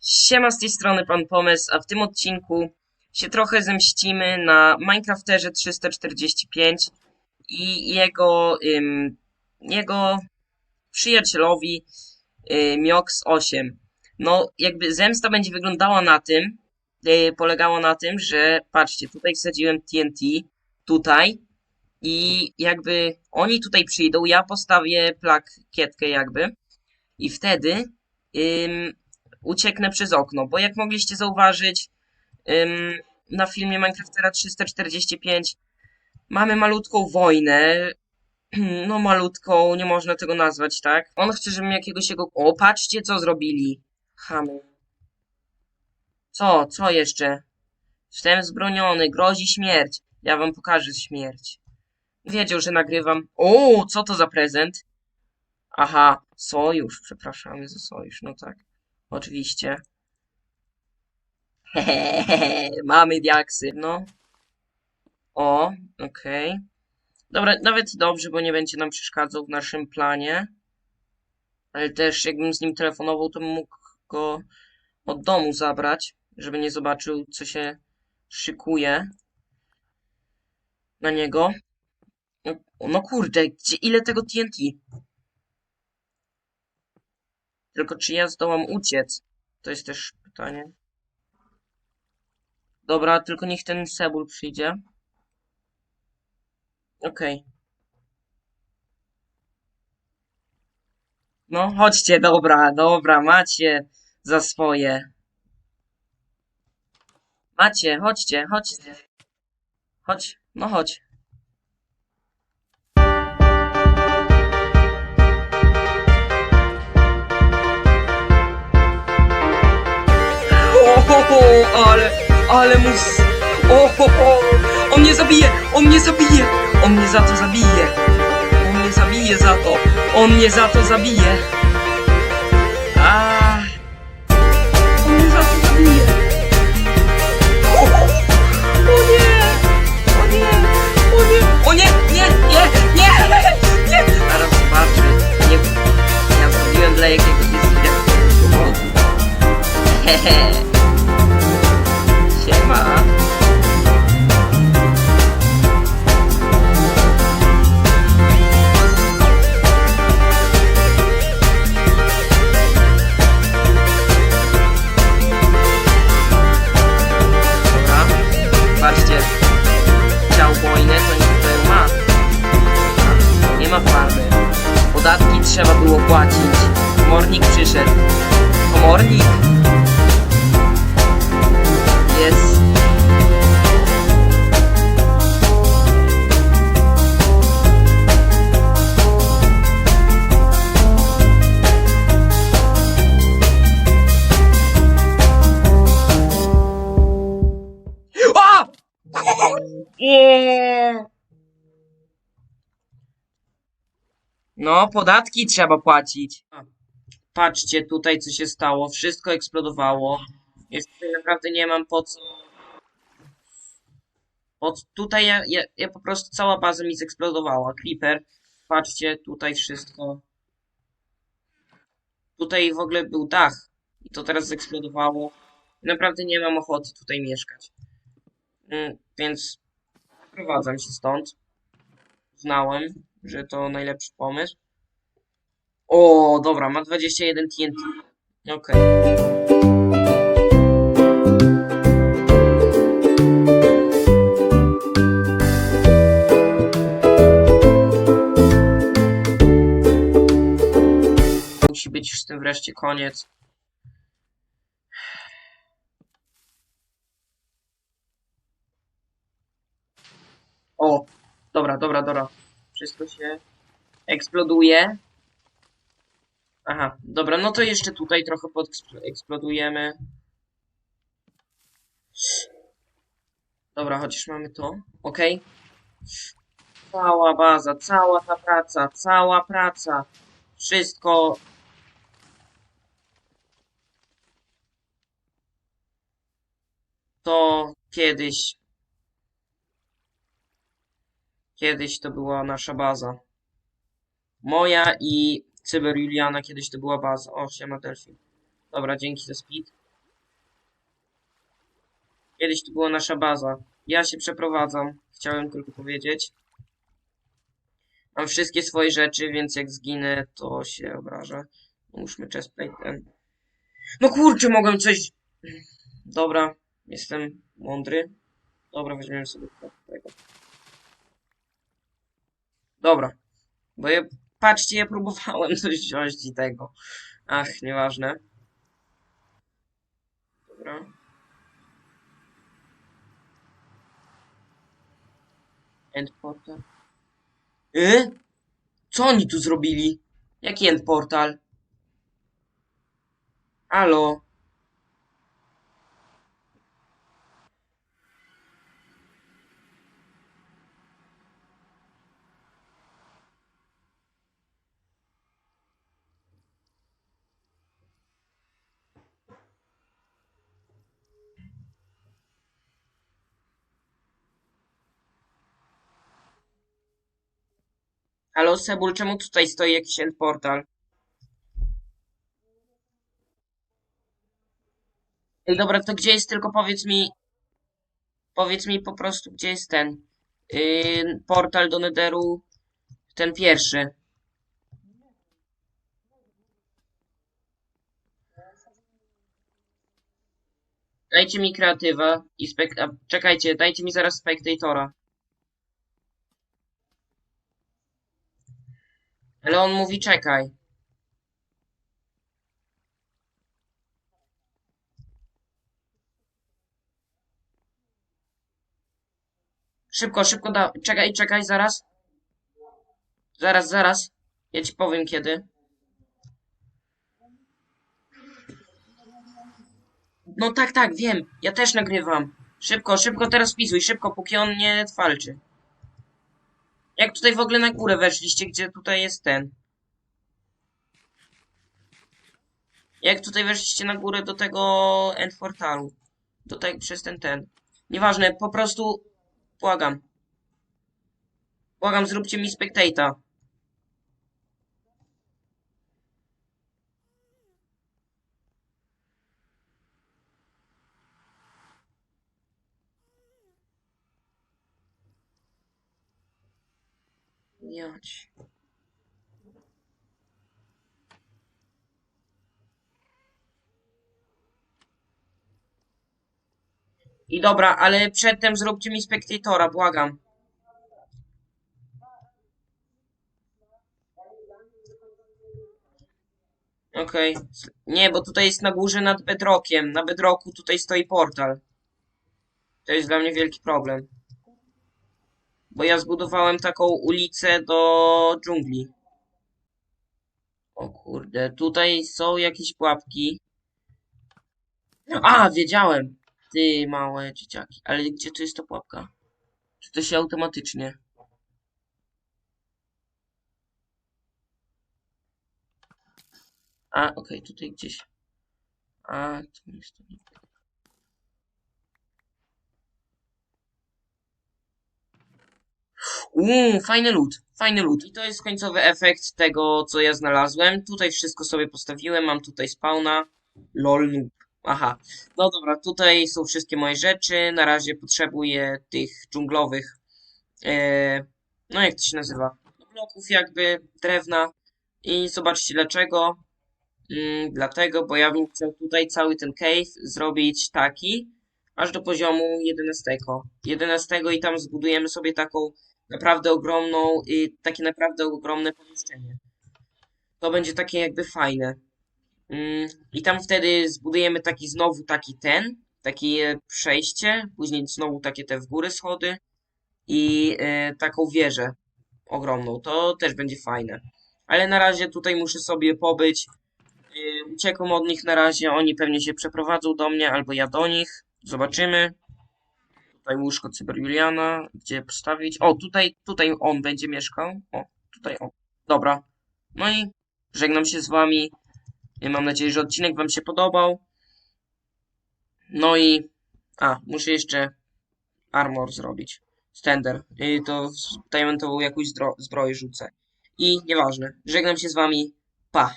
Siema z tej strony Pan Pomysł, a w tym odcinku się trochę zemścimy na Minecrafterze 345 i jego, ym, jego przyjacielowi y, Miox 8. No, jakby zemsta będzie wyglądała na tym, y, polegała na tym, że patrzcie, tutaj wsadziłem TNT, tutaj i jakby oni tutaj przyjdą, ja postawię plakietkę jakby i wtedy ucieknę przez okno, bo jak mogliście zauważyć ym, na filmie Minecraftera 345 mamy malutką wojnę, no malutką, nie można tego nazwać, tak? On chce, żebym jakiegoś jego... O, patrzcie co zrobili, chamy. Co, co jeszcze? Jestem zbroniony, grozi śmierć. Ja wam pokażę śmierć. Wiedział, że nagrywam. O, co to za prezent? Aha, sojusz, przepraszamy za sojusz, no tak. Oczywiście. Hehehe, mamy diaksy, no. O, okej. Dobra, nawet dobrze, bo nie będzie nam przeszkadzał w naszym planie. Ale też jakbym z nim telefonował, to bym mógł go od domu zabrać, żeby nie zobaczył, co się szykuje na niego. No, no kurde, gdzie, ile tego TNT? Tylko czy ja zdołam uciec? To jest też pytanie. Dobra, tylko niech ten Sebul przyjdzie. Okej. No, chodźcie, dobra, dobra, macie za swoje. Macie, chodźcie, chodźcie. Chodź, no chodź. Ohoho, ale, ale mus... Ohoho, on mnie zabije, on mnie zabije, on mnie za to zabije. On mnie zabije za to, on mnie za to zabije. A, on mnie za to zabije. O, o nie, o nie, o nie, o nie, nie, nie, nie, nie. Zaraz zobaczę, nie, ja zrobiłem dla jakiegoś powodu. Hehe. Komornik? Jest. A! Nie. No, podatki trzeba płacić. Patrzcie tutaj, co się stało. Wszystko eksplodowało. Jest tutaj naprawdę nie mam po co. Od tutaj ja, ja, ja po prostu cała baza mi zeksplodowała. Creeper. Patrzcie, tutaj wszystko. Tutaj w ogóle był dach. I to teraz zeksplodowało. Naprawdę nie mam ochoty tutaj mieszkać. Mm, więc prowadzam się stąd. Znałem, że to najlepszy pomysł. O, dobra, ma 21 TNT. Okej. Musi być już z tym wreszcie koniec. O, dobra, dobra, dobra. Wszystko się eksploduje. Aha, dobra, no to jeszcze tutaj trochę podeksplodujemy. Dobra, chociaż mamy to. Okej. Cała baza, cała ta praca, cała praca. Wszystko. To kiedyś. Kiedyś to była nasza baza. Moja i Cyber Juliana kiedyś to była baza. O, siema Delphi. Dobra, dzięki za speed. Kiedyś to była nasza baza. Ja się przeprowadzam. Chciałem tylko powiedzieć. Mam wszystkie swoje rzeczy, więc jak zginę, to się obrażę. Muszmy chestplate ten. No kurczę, mogłem coś... Dobra, jestem mądry. Dobra, weźmiemy sobie tego. Dobra. Bo ja, patrzcie, ja próbowałem coś wziąć i tego. Ach, nieważne. Dobra. End portal. Y? Co oni tu zrobili? Jaki end portal? Halo? Halo, Sebul, czemu tutaj stoi jakiś end portal? Ej, dobra, to gdzie jest, tylko powiedz mi... Powiedz mi po prostu, gdzie jest ten... Yy, portal do Netheru... Ten pierwszy. Dajcie mi kreatywa i spek... a, Czekajcie, dajcie mi zaraz spectatora. Ale on mówi czekaj. Szybko, szybko da... Czekaj, czekaj, zaraz. Zaraz, zaraz. Ja ci powiem kiedy. No tak, tak, wiem. Ja też nagrywam. Szybko, szybko teraz wpisuj, szybko, póki on nie walczy. Jak tutaj w ogóle na górę weszliście, gdzie tutaj jest ten? Jak tutaj weszliście na górę do tego end portalu? Tutaj przez ten ten. Nieważne, po prostu błagam. Błagam, zróbcie mi spectata. Jać. I dobra, ale przedtem zróbcie mi spektatora, błagam. Okej. Nie, bo tutaj jest na górze nad bedrockiem. Na bedrocku tutaj stoi portal. To jest dla mnie wielki problem. Bo ja zbudowałem taką ulicę do dżungli. O kurde, tutaj są jakieś pułapki. A, wiedziałem. Ty małe dzieciaki. Ale gdzie tu jest ta pułapka? Czy to się automatycznie? A, okej, tutaj gdzieś. A, tu jest to. Uuu, fajny lód, fajny lód. I to jest końcowy efekt tego, co ja znalazłem. Tutaj wszystko sobie postawiłem, mam tutaj spawna. Lol, noob. Aha. No dobra, tutaj są wszystkie moje rzeczy. Na razie potrzebuję tych dżunglowych. E, no jak to się nazywa? Bloków jakby, drewna. I zobaczcie dlaczego. Mm, dlatego, bo ja bym chciał tutaj cały ten cave zrobić taki, aż do poziomu 11. 11 i tam zbudujemy sobie taką naprawdę ogromną, y, takie naprawdę ogromne pomieszczenie. To będzie takie jakby fajne. Mm, I tam wtedy zbudujemy taki znowu taki ten, takie przejście, później znowu takie te w górę schody i y, taką wieżę ogromną. To też będzie fajne. Ale na razie tutaj muszę sobie pobyć. Y, uciekam od nich na razie, oni pewnie się przeprowadzą do mnie, albo ja do nich. Zobaczymy. Tutaj łóżko Cyberjuliana, gdzie postawić. O, tutaj, tutaj on będzie mieszkał. O, tutaj on. Dobra. No i żegnam się z wami. Mam nadzieję, że odcinek wam się podobał. No i... A, muszę jeszcze armor zrobić. Stender. I to diamentową jakąś zbroję rzucę. I nieważne. Żegnam się z wami. Pa.